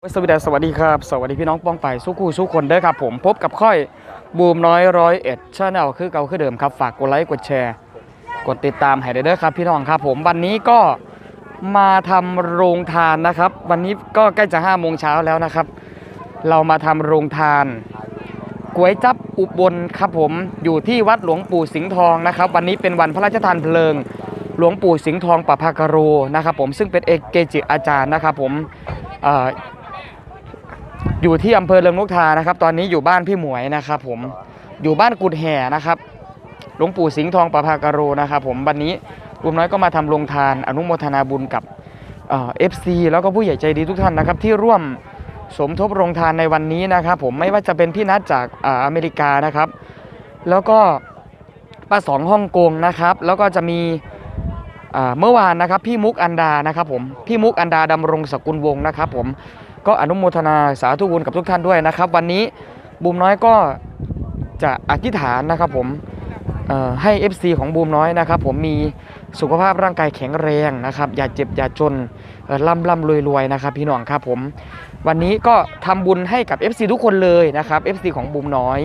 สวัสดีสวัสดีครับ สวัสดีพี่น้องป้องไปสู้คู่สู้คนเด้อครับผมพบกับค่อยบูมน้อยร้อยเอ็ดชาแนลคือเก่าคือเดิมครับ ฝากกดไลค์กดแชร์ กดติดตามให้ได้เด้อครับพี่น้องครับผมวันนี้ก็มาทำโรงทานนะครับ วันนี้ก็ใกล้จะ5้าโมงเช้าแล้วนะครับ เรามาทำโรงทานก๋วยจับอุบลครับผมอยู่ที่วัดหลวงปู่สิงห์ทองนะครับ วันนี้เป็นวันพระราชทานเพลิง หลวงปู่สิงห์ทองปะภากโรนะครับผมซึ่งเป็นเอกเกจิอาจารย์นะครับผมเอยู่ที่อำเภอเริงนกทานะครับ ตอนนี้อยู่บ้านพี่หมวยนะครับผมอยู่บ้านกุดแห่นะครับหลวงปู่สิงห์ทองประภากโรนะครับผมวันนี้บุมน้อยก็มาทำโรงทานอนุโมทนาบุญกับเอฟซีแล้วก็ผู้ใหญ่ใจดีทุกท่านนะครับ ที่ร่วมสมทบโรงทานในวันนี้นะครับ ผมไม่ว่าจะเป็นพี่นัทจากอาอเมริกานะครับ แล้วก็ป้าสองฮ่องกงนะครับ แล้วก็จะมีเมื่อวานนะครับ พี่มุกอันดานะครับผมพี่มุกอันดาดำรงสกุลวงศ์นะครับ ผม ก็อนุโมทนาสาธุบุญกับทุกท่านด้วยนะครับ วันนี้บูมน้อยก็จะอธิษฐานนะครับผมเอ่อให้ FC ของบูมน้อยนะครับผมมีสุขภาพร่างกายแข็งแรงนะครับ อย่าเจ็บอย่าจนเอ่อร่ำร่ำรวยรวยนะครับ พี่น้องครับผมวันนี้ก็ทำบุญให้กับ FC ทุกคนเลยนะครับ FC ของบูมน้อย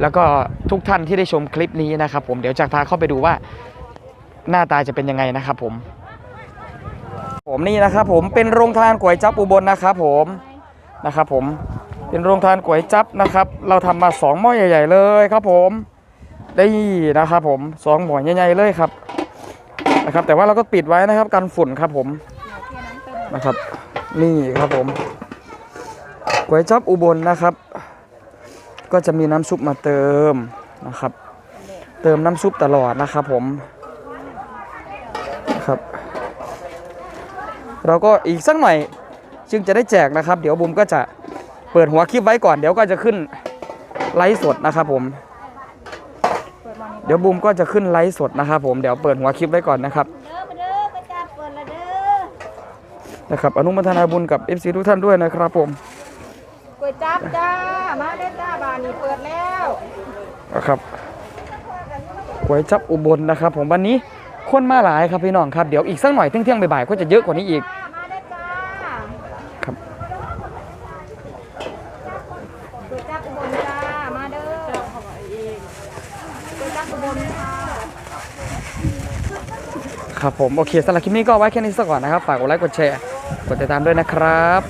แล้วก็ทุกท่านที่ได้ชมคลิปนี้นะครับ ผมเดี๋ยวจะพาเข้าไปดูว่าหน้าตาจะเป็นยังไงนะครับผม ผมนี่นะครับผมเป็นโรงทานก๋วยจับอุบลนะครับผมนะครับผมเป็นโรงทานก๋วยจับนะครับ เราทำมาสองหม้อใหญ่ ๆ เลยครับผมได้นะครับผมสองหม้อใหญ่ๆเลยครับนะครับ แต่ว่าเราก็ปิดไว้นะครับกันฝุ่นครับผมนะครับ นี่ครับผมก๋วยจับอุบลนะครับ ก็จะมีน้ำซุปมาเติมนะครับ เติมน้ำซุปตลอดนะครับผมนะครับ เราก็อีกสักหน่อยจึงจะได้แจกนะครับ เดี๋ยวบุมก็จะเปิดหัวคลิปไว้ก่อน เดี๋ยวก็จะขึ้นไลฟ์สดนะครับผม เดี๋ยวบุมก็จะขึ้นไลฟ์สดนะครับผม เดี๋ยวเปิดหัวคลิปไว้ก่อนนะครับเด้อมาเด้อไปจับเปิดละเด้อนะครับอนุโมทนาบุญกับ FC ทุกท่านด้วยนะครับผมก๋วยจับจ้า มาเด้อจ้าบานนี้เปิดแล้วนะครับก๋วยจับอุบลนะครับ ผมวันนี้ คนมาหลายครับพี่น้องครับ เดี๋ยวอีกสักหน่อยเที่ยงๆบ่ายๆก็จะเยอะกว่านี้อีก มาเด้อจ้าครับ ก๋วยจับอุบลจ้า มาเด้อก๋วยจับอุบลค่ะครับผม โอเคสำหรับคลิปนี้ก็ไว้แค่นี้ซะก่อนนะครับ ฝากกดไลค์กดแชร์ กดติดตามด้วยนะครับ